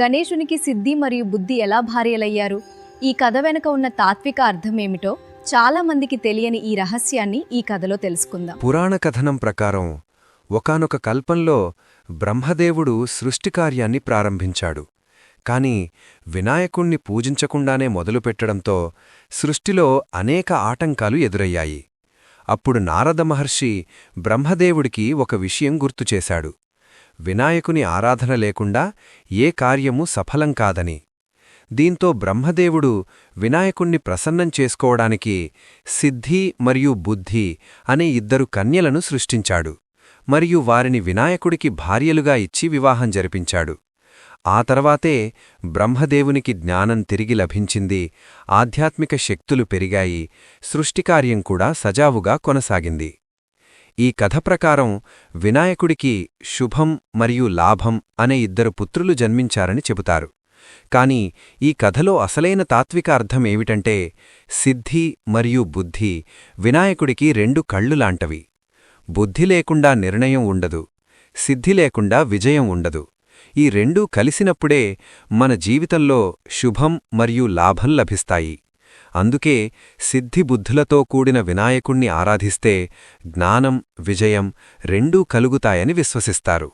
గణేశునికి సిద్ధి మరియు బుద్ధి ఎలా భార్యలయ్యారు? ఈ కథ వెనుక ఉన్న తాత్విక అర్థమేమిటో చాలా మందికి తెలియని ఈ రహస్యాన్ని ఈ కథలో తెలుసుకుందాం. పురాణ కథనం ప్రకారం ఒకానొక కల్పంలో బ్రహ్మదేవుడు సృష్టికార్యాన్ని ప్రారంభించాడు. కాని వినాయకుణ్ణి పూజించకుండానే మొదలుపెట్టడంతో సృష్టిలో అనేక ఆటంకాలు ఎదురయ్యాయి. అప్పుడు నారద మహర్షి బ్రహ్మదేవుడికి ఒక విషయం గుర్తుచేశాడు వినాయకుని ఆరాధన లేకుండా ఏ కార్యమూ సఫలం కాదని. దీంతో బ్రహ్మదేవుడు వినాయకుణ్ణి ప్రసన్నం చేసుకోవడానికి సిద్ధి మరియు బుద్ధి అనే ఇద్దరు కన్యలను సృష్టించాడు. మరియు వారిని వినాయకుడికి భార్యలుగా ఇచ్చి వివాహం జరిపించాడు. ఆ తర్వాతే బ్రహ్మదేవునికి జ్ఞానం తిరిగి లభించింది ఆధ్యాత్మిక శక్తులు పెరిగాయి సృష్టికార్యం కూడా సజావుగా కొనసాగింది. ఈ కథ ప్రకారం వినాయకుడికి శుభం మరియు లాభం అనే ఇద్దరు పుత్రులు జన్మించారని చెబుతారు. కాని ఈ కథలో అసలైన తాత్విక అర్థం ఏమిటంటే సిద్ధి మరియు బుద్ధి వినాయకుడికి రెండు కళ్ళు లాంటవి. బుద్ధి లేకుండా నిర్ణయం ఉండదు సిద్ధి లేకుండా విజయం ఉండదు. ఈ రెండూ కలిసినప్పుడే మన జీవితంలో శుభం మరియు లాభం లభిస్తాయి. అందుకే సిద్ధిబుద్ధులతో కూడిన వినాయకుణ్ణి ఆరాధిస్తే జ్ఞానం విజయం రెండూ కలుగుతాయని విశ్వసిస్తారు.